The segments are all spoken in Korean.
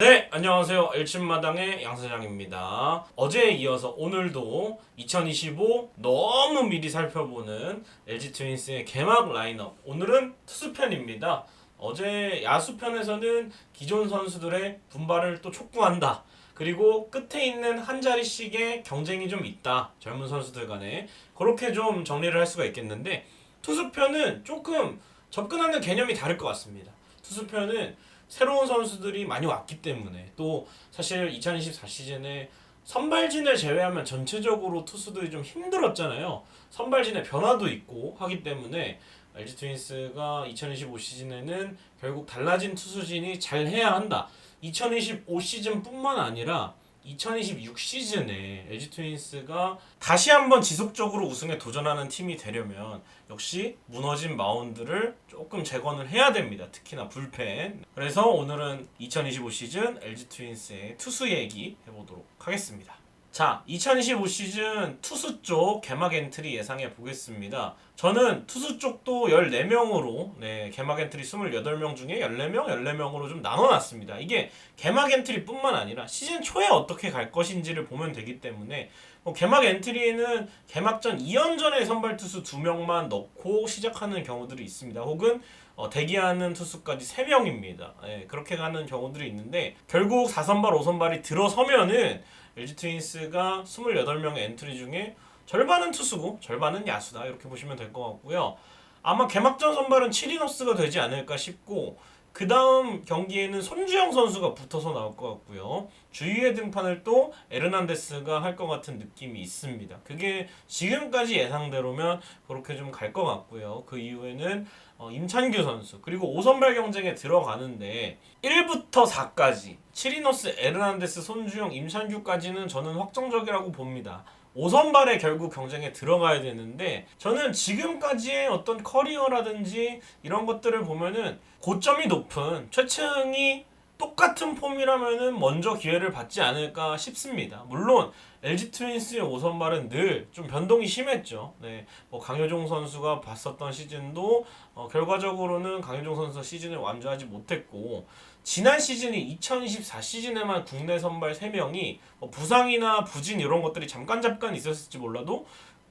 네, 안녕하세요. 일침마당의 양사장입니다. 어제에 이어서 오늘도 2025 너무 미리 살펴보는 LG 트윈스의 개막 라인업. 오늘은 투수편입니다. 어제 야수편에서는 기존 선수들의 분발을 또 촉구한다. 그리고 끝에 있는 한 자리씩의 경쟁이 좀 있다. 젊은 선수들 간에. 그렇게 좀 정리를 할 수가 있겠는데, 투수편은 조금 접근하는 개념이 다를 것 같습니다. 투수편은 새로운 선수들이 많이 왔기 때문에 또 사실 2024 시즌에 선발진을 제외하면 전체적으로 투수들이 좀 힘들었잖아요. 선발진의 변화도 있고 하기 때문에 LG 트윈스가 2025 시즌에는 결국 달라진 투수진이 잘 해야 한다. 2025 시즌뿐만 아니라 2026 시즌에 LG 트윈스가 다시 한번 지속적으로 우승에 도전하는 팀이 되려면 역시 무너진 마운드를 조금 재건을 해야 됩니다. 특히나 불펜. 그래서 오늘은 2025 시즌 LG 트윈스의 투수 얘기 해보도록 하겠습니다. 자, 2025 시즌 투수 쪽 개막 엔트리 예상해 보겠습니다. 저는 투수 쪽도 14명으로 네, 개막 엔트리 28명 중에 14명, 14명으로 좀 나눠 놨습니다. 이게 개막 엔트리 뿐만 아니라 시즌 초에 어떻게 갈 것인지를 보면 되기 때문에 뭐 개막 엔트리에는 개막전 2연전에 선발 투수 2명만 넣고 시작하는 경우들이 있습니다. 혹은 어, 대기하는 투수까지 3명입니다. 예, 그렇게 가는 경우들이 있는데 결국 4선발, 5선발이 들어서면은 LG 트윈스가 28명의 엔트리 중에 절반은 투수고 절반은 야수다 이렇게 보시면 될 것 같고요. 아마 개막전 선발은 치리노스가 되지 않을까 싶고 그 다음 경기에는 손주영 선수가 붙어서 나올 것 같고요. 주위의 등판을 또 에르난데스가 할 것 같은 느낌이 있습니다. 그게 지금까지 예상대로면 그렇게 좀 갈 것 같고요. 그 이후에는 어, 임찬규 선수 그리고 5선발 경쟁에 들어가는데 1부터 4까지 치리노스, 에르난데스, 손주영, 임찬규까지는 저는 확정적이라고 봅니다. 5선발에 결국 경쟁에 들어가야 되는데 저는 지금까지의 어떤 커리어라든지 이런 것들을 보면은 고점이 높은 최층이 똑같은 폼이라면은 먼저 기회를 받지 않을까 싶습니다. 물론 LG 트윈스의 5선발은 늘 좀 변동이 심했죠. 네, 뭐 강효종 선수가 봤었던 시즌도 어, 결과적으로는 강효종 선수 시즌을 완주하지 못했고 지난 시즌이 2024 시즌에만 국내 선발 3명이 뭐 부상이나 부진 이런 것들이 잠깐 잠깐 있었을지 몰라도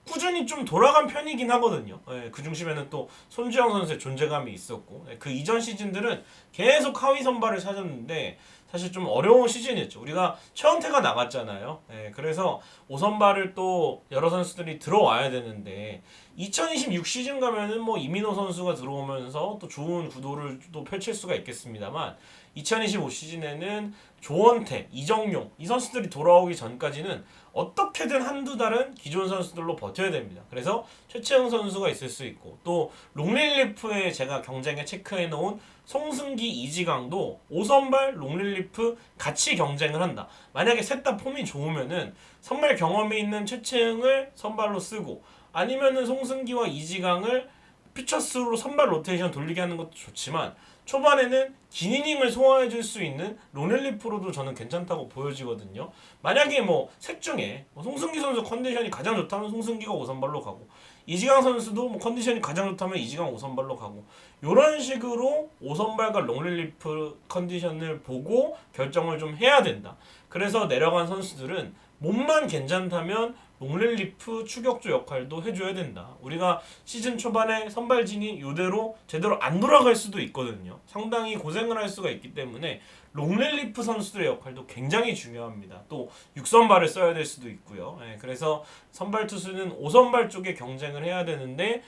꾸준히 좀 돌아간 편이긴 하거든요. 예, 그 중심에는 또 손주영 선수의 존재감이 있었고 예, 그 이전 시즌들은 계속 하위 선발을 찾았는데 사실 좀 어려운 시즌이었죠. 우리가 최원태가 나갔잖아요. 예, 그래서 5선발을 또 여러 선수들이 들어와야 되는데 2026 시즌 가면은 뭐 이민호 선수가 들어오면서 또 좋은 구도를 또 펼칠 수가 있겠습니다만 2025 시즌에는 조원태, 이정용 이 선수들이 돌아오기 전까지는 어떻게든 한두 달은 기존 선수들로 버텨야 됩니다. 그래서 최채영 선수가 있을 수 있고 또 롱릴리프에 제가 경쟁에 체크해 놓은 송승기, 이지강도 5선발 롱릴리프 같이 경쟁을 한다. 만약에 셋 다 폼이 좋으면은 선발 경험이 있는 최채영을 선발로 쓰고 아니면은 송승기와 이지강을 피처스로 선발 로테이션 돌리게 하는 것도 좋지만 초반에는 긴 이닝을 소화해 줄 수 있는 로넬리 프로도 저는 괜찮다고 보여지거든요. 만약에 뭐 셋 중에 뭐 송승기 선수 컨디션이 가장 좋다면 송승기가 5선발로 가고 이지강 선수도 뭐 컨디션이 가장 좋다면 이지강 5선발로 가고 이런 식으로 5선발과 롱릴리프 컨디션을 보고 결정을 좀 해야 된다. 그래서 내려간 선수들은 몸만 괜찮다면 롱릴리프 추격조 역할도 해줘야 된다. 우리가 시즌 초반에 선발진이 이대로 제대로 안 돌아갈 수도 있거든요. 상당히 고생을 할 수가 있기 때문에 롱릴리프 선수들의 역할도 굉장히 중요합니다. 또 6선발을 써야 될 수도 있고요. 예, 그래서 선발 투수는 5선발 쪽에 경쟁을 해야 되는데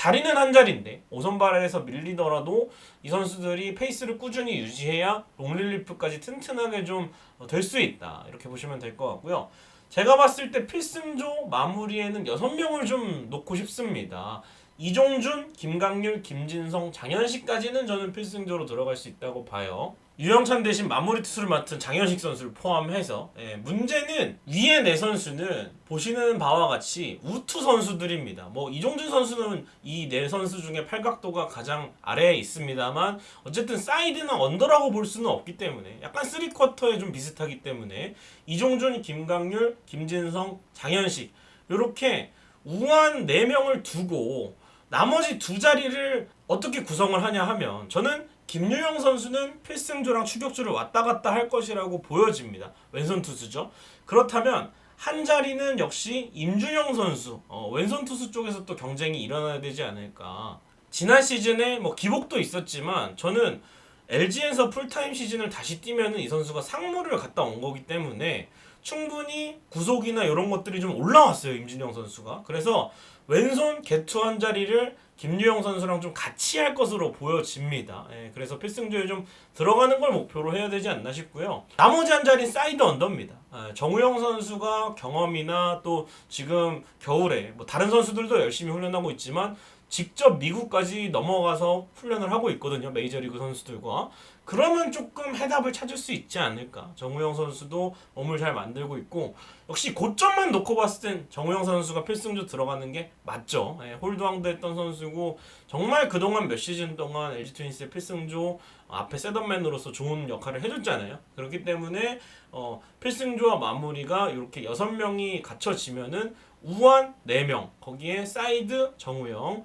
자리는 한 자리인데 5선발에서 밀리더라도 이 선수들이 페이스를 꾸준히 유지해야 롱릴리프까지 튼튼하게 좀 될 수 있다. 이렇게 보시면 될 것 같고요. 제가 봤을 때 필승조 마무리에는 6명을 좀 놓고 싶습니다. 이종준, 김강률, 김진성, 장현식까지는 저는 필승조로 들어갈 수 있다고 봐요. 유영찬 대신 마무리 투수를 맡은 장현식 선수를 포함해서 예, 문제는 위에 네 선수는 보시는 바와 같이 우투 선수들입니다. 뭐 이종준 선수는 이 네 선수 중에 팔각도가 가장 아래에 있습니다만 어쨌든 사이드나 언더라고 볼 수는 없기 때문에 약간 쓰리쿼터에 좀 비슷하기 때문에 이종준, 김강률, 김진성, 장현식 이렇게 우한 네 명을 두고 나머지 두 자리를 어떻게 구성을 하냐 하면 저는 김유영 선수는 필승조랑 추격조를 왔다 갔다 할 것이라고 보여집니다. 왼손 투수죠. 그렇다면 한 자리는 역시 임준영 선수 어, 왼손 투수 쪽에서 또 경쟁이 일어나야 되지 않을까. 지난 시즌에 뭐 기복도 있었지만 저는 LG에서 풀타임 시즌을 다시 뛰면은 이 선수가 상무를 갔다 온 거기 때문에 충분히 구속이나 이런 것들이 좀 올라왔어요 임준영 선수가. 그래서 왼손 개투 한 자리를 김유영 선수랑 좀 같이 할 것으로 보여집니다. 예, 그래서 필승조에 좀 들어가는 걸 목표로 해야 되지 않나 싶고요. 나머지 한 자리는 사이드 언더입니다. 예, 정우영 선수가 경험이나 또 지금 겨울에 뭐 다른 선수들도 열심히 훈련하고 있지만 직접 미국까지 넘어가서 훈련을 하고 있거든요. 메이저리그 선수들과. 그러면 조금 해답을 찾을 수 있지 않을까. 정우영 선수도 몸을 잘 만들고 있고 역시 고점만 놓고 봤을 땐 정우영 선수가 필승조 들어가는 게 맞죠. 예, 홀드왕도 했던 선수고 정말 그동안 몇 시즌 동안 LG 트윈스의 필승조 앞에 세던맨으로서 좋은 역할을 해줬잖아요. 그렇기 때문에 어, 필승조와 마무리가 이렇게 여섯 명이 갖춰지면은 우완 4명 거기에 사이드 정우영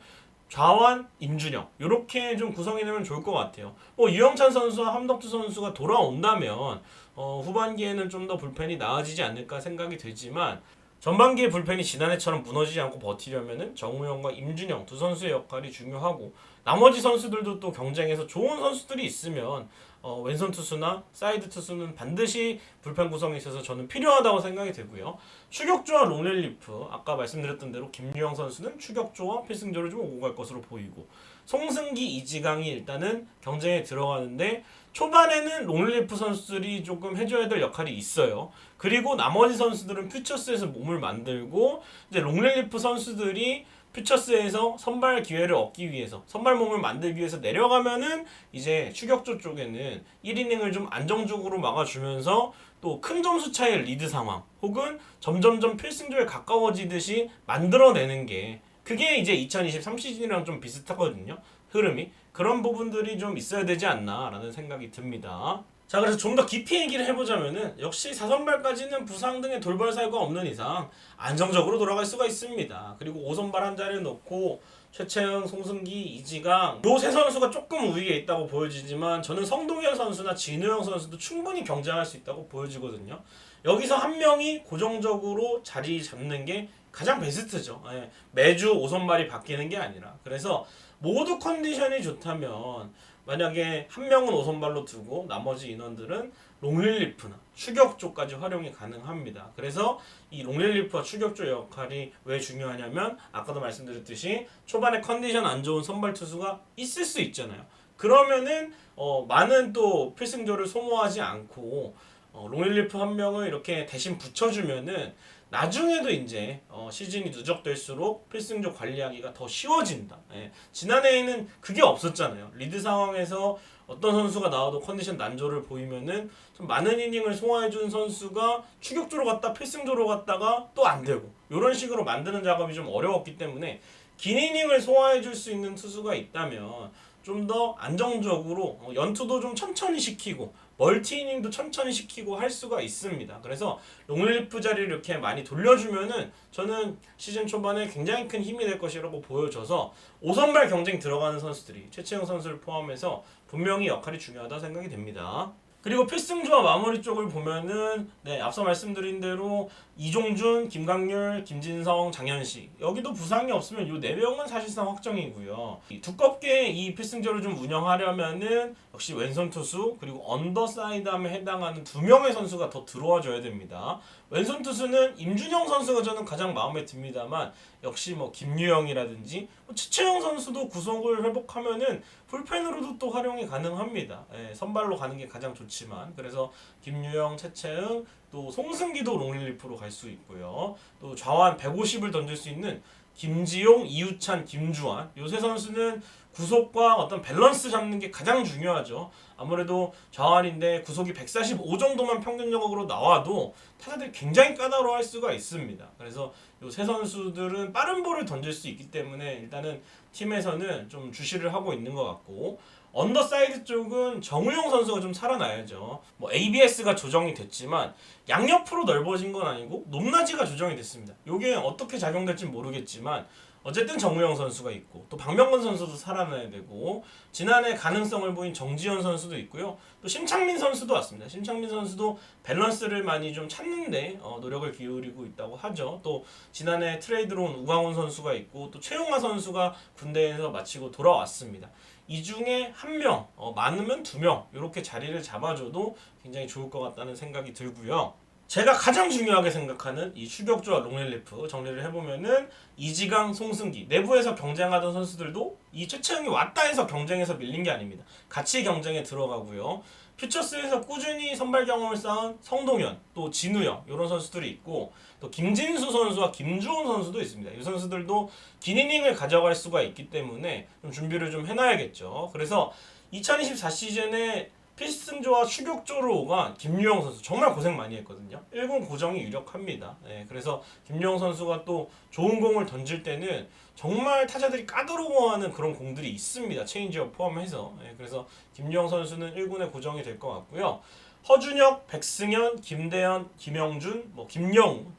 좌완 임준영 이렇게 좀 구성이 되면 좋을 것 같아요. 뭐 유영찬 선수와 함덕주 선수가 돌아온다면 어, 후반기에는 좀 더 불펜이 나아지지 않을까 생각이 들지만 전반기의 불펜이 지난해처럼 무너지지 않고 버티려면은 정우영과 임준영 두 선수의 역할이 중요하고 나머지 선수들도 또 경쟁에서 좋은 선수들이 있으면 어, 왼손 투수나 사이드 투수는 반드시 불펜 구성에 있어서 저는 필요하다고 생각이 되고요. 추격조와 롱렐리프 아까 말씀드렸던 대로 김유영 선수는 추격조와 필승조를 좀 오고 갈 것으로 보이고 송승기 이지강이 일단은 경쟁에 들어가는데 초반에는 롱릴리프 선수들이 조금 해줘야 될 역할이 있어요. 그리고 나머지 선수들은 퓨처스에서 몸을 만들고 이제 롱릴리프 선수들이 퓨처스에서 선발 기회를 얻기 위해서 선발 몸을 만들기 위해서 내려가면은 이제 추격조 쪽에는 1이닝을 좀 안정적으로 막아주면서 또 큰 점수 차이의 리드 상황 혹은 점점점 필승조에 가까워지듯이 만들어내는 게 그게 이제 2023 시즌이랑 좀 비슷하거든요. 흐름이 그런 부분들이 좀 있어야 되지 않나라는 생각이 듭니다. 자 그래서 좀 더 깊이 얘기를 해보자면은 역시 사선발까지는 부상 등의 돌발 사유가 없는 이상 안정적으로 돌아갈 수가 있습니다. 그리고 5선발 한 자리를 놓고 최채영, 송승기, 이지강 요 세 선수가 조금 우위에 있다고 보여지지만 저는 성동현 선수나 진우영 선수도 충분히 경쟁할 수 있다고 보여지거든요. 여기서 한 명이 고정적으로 자리 잡는 게 가장 베스트죠. 예, 매주 5선발이 바뀌는 게 아니라 그래서 모두 컨디션이 좋다면 만약에 한 명은 5선발로 두고 나머지 인원들은 롱릴리프나 추격 쪽까지 활용이 가능합니다. 그래서 이 롱릴리프와 추격조 역할이 왜 중요하냐면 아까도 말씀드렸듯이 초반에 컨디션 안 좋은 선발 투수가 있을 수 있잖아요. 그러면은 어, 많은 또 필승조를 소모하지 않고 어, 롱릴리프 한 명을 이렇게 대신 붙여주면은 나중에도 이제 어, 시즌이 누적될수록 필승조 관리하기가 더 쉬워진다. 예. 지난해에는 그게 없었잖아요. 리드 상황에서 어떤 선수가 나와도 컨디션 난조를 보이면은 좀 많은 이닝을 소화해준 선수가 추격조로 갔다 필승조로 갔다가 또 안 되고 이런 식으로 만드는 작업이 좀 어려웠기 때문에 긴 이닝을 소화해줄 수 있는 투수가 있다면 좀 더 안정적으로 어, 연투도 좀 천천히 시키고 멀티 이닝도 천천히 시키고 할 수가 있습니다. 그래서 롱릴리프 자리를 이렇게 많이 돌려주면은 저는 시즌 초반에 굉장히 큰 힘이 될 것이라고 보여져서 5선발 경쟁 들어가는 선수들이 최채영 선수를 포함해서 분명히 역할이 중요하다 생각이 됩니다. 그리고 필승조와 마무리 쪽을 보면은 네 앞서 말씀드린 대로 이종준, 김강률, 김진성, 장현식 여기도 부상이 없으면 요네 명은 사실상 확정이고요. 이 두껍게 이 필승조를 좀 운영하려면은 역시 왼손 투수 그리고 언더사이드함에 해당하는 두 명의 선수가 더 들어와 줘야 됩니다. 왼손 투수는 임준영 선수가 저는 가장 마음에 듭니다만 역시 뭐 김유영이라든지 뭐 최채영 선수도 구속을 회복하면은 풀펜으로도 또 활용이 가능합니다. 예, 선발로 가는 게 가장 좋지만 그래서 김유영, 최채응 또 송승기도 롱릴리프로 갈 수 있고요. 또 좌완 150을 던질 수 있는 김지용, 이우찬, 김주환 요세 선수는 구속과 어떤 밸런스 잡는 게 가장 중요하죠. 아무래도 좌완인데 구속이 145 정도만 평균적으로 나와도 타자들이 굉장히 까다로워할 수가 있습니다. 그래서 요 세 선수들은 빠른 볼을 던질 수 있기 때문에 일단은 팀에서는 좀 주시를 하고 있는 것 같고 언더사이드 쪽은 정우영 선수가 좀 살아나야죠. 뭐 ABS가 조정이 됐지만 양옆으로 넓어진 건 아니고 높낮이가 조정이 됐습니다. 이게 어떻게 작용될지 모르겠지만 어쨌든 정우영 선수가 있고 또 박명건 선수도 살아나야 되고 지난해 가능성을 보인 정지현 선수도 있고요. 또 심창민 선수도 왔습니다. 심창민 선수도 밸런스를 많이 좀 찾는데 어, 노력을 기울이고 있다고 하죠. 또 지난해 트레이드로 온 우광훈 선수가 있고 또 최용화 선수가 군대에서 마치고 돌아왔습니다. 이 중에 한 명, 어, 많으면 두 명 이렇게 자리를 잡아줘도 굉장히 좋을 것 같다는 생각이 들고요. 제가 가장 중요하게 생각하는 이 추격조와 롱릴리프 정리를 해보면은 이지강, 송승기 내부에서 경쟁하던 선수들도 이 최채영이 왔다 해서 경쟁에서 밀린 게 아닙니다. 같이 경쟁에 들어가고요. 퓨처스에서 꾸준히 선발 경험을 쌓은 성동현, 또 진우영 이런 선수들이 있고 또 김진수 선수와 김주원 선수도 있습니다. 이 선수들도 긴 이닝을 가져갈 수가 있기 때문에 좀 준비를 좀 해놔야겠죠. 그래서 2024 시즌에 필승조와 추격조로 오간 김유영 선수 정말 고생 많이 했거든요. 1군 고정이 유력합니다. 예, 그래서 김유영 선수가 또 좋은 공을 던질 때는 정말 타자들이 까다로워하는 그런 공들이 있습니다. 체인지업 포함해서. 예, 그래서 김유영 선수는 1군에 고정이 될 것 같고요. 허준혁, 백승현, 김대현, 김영준, 뭐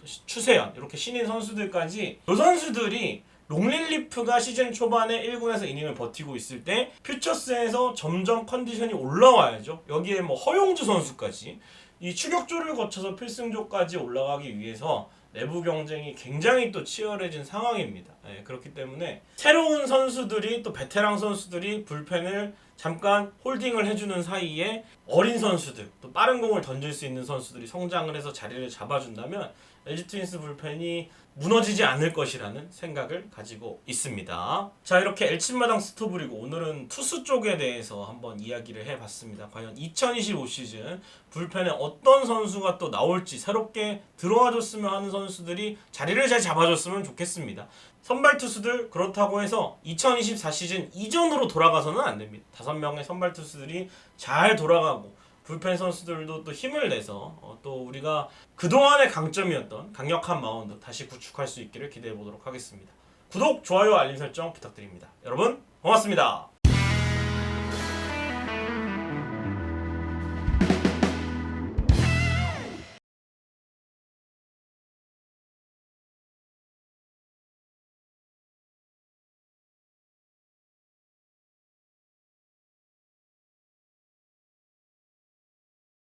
시- 추세현 이렇게 신인 선수들까지 이 선수들이 롱릴리프가 시즌 초반에 1군에서 이닝을 버티고 있을 때 퓨처스에서 점점 컨디션이 올라와야죠. 여기에 뭐 허용주 선수까지 이 추격조를 거쳐서 필승조까지 올라가기 위해서 내부 경쟁이 굉장히 또 치열해진 상황입니다. 예, 그렇기 때문에 새로운 선수들이 또 베테랑 선수들이 불펜을 잠깐 홀딩을 해주는 사이에 어린 선수들 또 빠른 공을 던질 수 있는 선수들이 성장을 해서 자리를 잡아준다면 LG 트윈스 불펜이 무너지지 않을 것이라는 생각을 가지고 있습니다. 자 이렇게 엘친마당 스토브리고 오늘은 투수 쪽에 대해서 한번 이야기를 해봤습니다. 과연 2025 시즌 불펜에 어떤 선수가 또 나올지 새롭게 들어와줬으면 하는 선수들이 자리를 잘 잡아줬으면 좋겠습니다. 선발 투수들 그렇다고 해서 2024 시즌 이전으로 돌아가서는 안 됩니다. 다섯 명의 선발 투수들이 잘 돌아가고 불펜 선수들도 또 힘을 내서 어, 또 우리가 그동안의 강점이었던 강력한 마운드 다시 구축할 수 있기를 기대해 보도록 하겠습니다. 구독, 좋아요, 알림 설정 부탁드립니다. 여러분 고맙습니다.